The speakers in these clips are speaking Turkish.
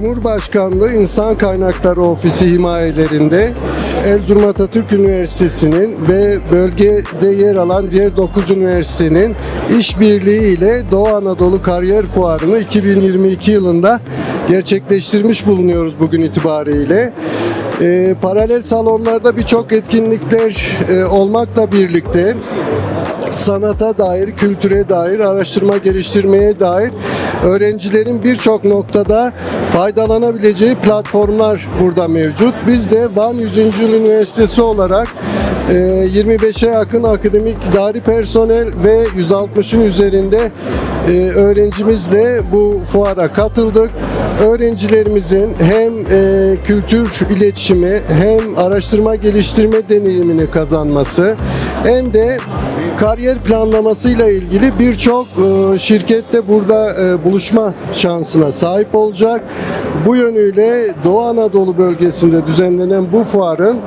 Cumhurbaşkanlığı İnsan Kaynakları Ofisi himayelerinde Erzurum Atatürk Üniversitesi'nin ve bölgede yer alan diğer 9 üniversitenin işbirliği ile Doğu Anadolu Kariyer Fuarı'nı 2022 yılında gerçekleştirmiş bulunuyoruz bugün itibariyle. Ee, paralel salonlarda birçok etkinlikler e, olmakla birlikte sanata dair, kültüre dair, araştırma geliştirmeye dair öğrencilerin birçok noktada faydalanabileceği platformlar burada mevcut. Biz de Van 100. Yıl Üniversitesi olarak e, 25'e yakın akademik idari personel ve 160'ın üzerinde e, öğrencimizle bu fuara katıldık. Öğrencilerimizin hem e, kültür iletişimi hem araştırma geliştirme deneyimini kazanması hem de kariyer planlamasıyla ilgili birçok e, şirkette burada e, buluşma şansına sahip olacak. Bu yönüyle Doğu Anadolu bölgesinde düzenlenen bu fuarın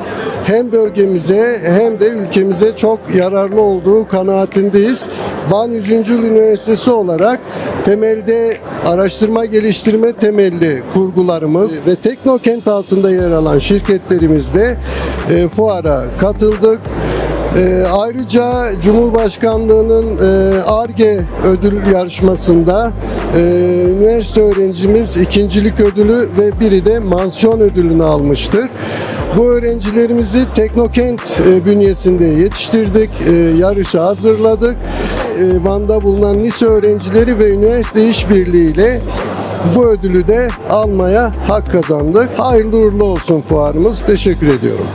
hem bölgemize hem de ülkemize çok yararlı olduğu kanaatindeyiz. Van 100. Yıl Üniversitesi olarak temelde araştırma geliştirme temelli kurgularımız ve Teknokent altında yer alan şirketlerimizde e, fuara katıldık. Ee, ayrıca Cumhurbaşkanlığı'nın e, ARGE ödül yarışmasında e, üniversite öğrencimiz ikincilik ödülü ve biri de mansiyon ödülünü almıştır. Bu öğrencilerimizi Teknokent e, bünyesinde yetiştirdik, e, yarışa hazırladık. E, Van'da bulunan lise öğrencileri ve üniversite işbirliğiyle bu ödülü de almaya hak kazandık. Hayırlı uğurlu olsun fuarımız. Teşekkür ediyorum.